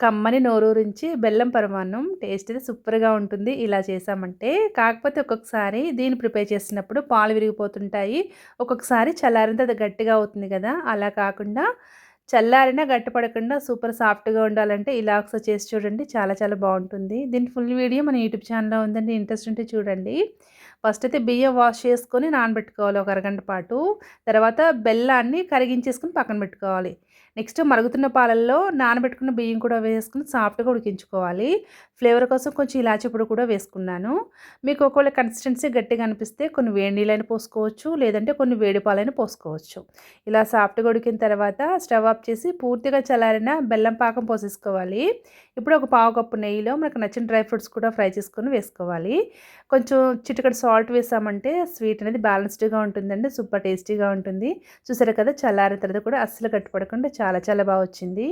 కమ్మని నోరూరించి బెల్లం పరమాన్నం టేస్ట్ అయితే సూపర్గా ఉంటుంది. ఇలా చేసామంటే కాకపోతే ఒక్కొక్కసారి దీన్ని ప్రిపేర్ చేసినప్పుడు పాలు విరిగిపోతుంటాయి. ఒక్కొక్కసారి చల్లారితే అది గట్టిగా అవుతుంది కదా. అలా కాకుండా చల్లారినా గట్టిపడకుండా సూపర్ సాఫ్ట్గా ఉండాలంటే ఇలా ఒకసారి చేసి చూడండి. చాలా చాలా బాగుంటుంది. దీని ఫుల్ వీడియో మన యూట్యూబ్ ఛానల్లో ఉందండి. ఇంట్రెస్ట్ ఉంటే చూడండి. ఫస్ట్ అయితే బియ్యం వాష్ చేసుకొని నానబెట్టుకోవాలి ఒక అరగంట పాటు. తర్వాత బెల్లాన్ని కరిగించేసుకుని పక్కన పెట్టుకోవాలి. నెక్స్ట్ మరుగుతున్న పాలల్లో నానబెట్టుకున్న బియ్యం కూడా వేసుకుని సాఫ్ట్గా ఉడికించుకోవాలి. ఫ్లేవర్ కోసం కొంచెం ఇలాచి పొడి కూడా వేసుకున్నాను. మీకు ఒకవేళ కన్సిస్టెన్సీ గట్టిగా అనిపిస్తే కొన్ని వేడి నీళ్ళైనా పోసుకోవచ్చు. లేదంటే కొన్ని వేడి పాలైనా పోసుకోవచ్చు. ఇలా సాఫ్ట్గా ఉడికిన తర్వాత స్టవ్ ఆఫ్ చేసి పూర్తిగా చల్లారిన బెల్లం పాకం పోసేసుకోవాలి. ఇప్పుడు ఒక పావు కప్పు నెయ్యిలో మనకు నచ్చిన డ్రై ఫ్రూట్స్ కూడా ఫ్రై చేసుకొని వేసుకోవాలి. కొంచెం చిటికడ సాల్ట్ వేసామంటే స్వీట్ అనేది బ్యాలెన్స్డ్గా ఉంటుందండి సూపర్ టేస్టీగా ఉంటుంది. చూసారు కదా చల్లారిన తర్వాత కూడా అస్సలు కట్టుపడకుండా చాలా చాలా బాగా వచ్చింది.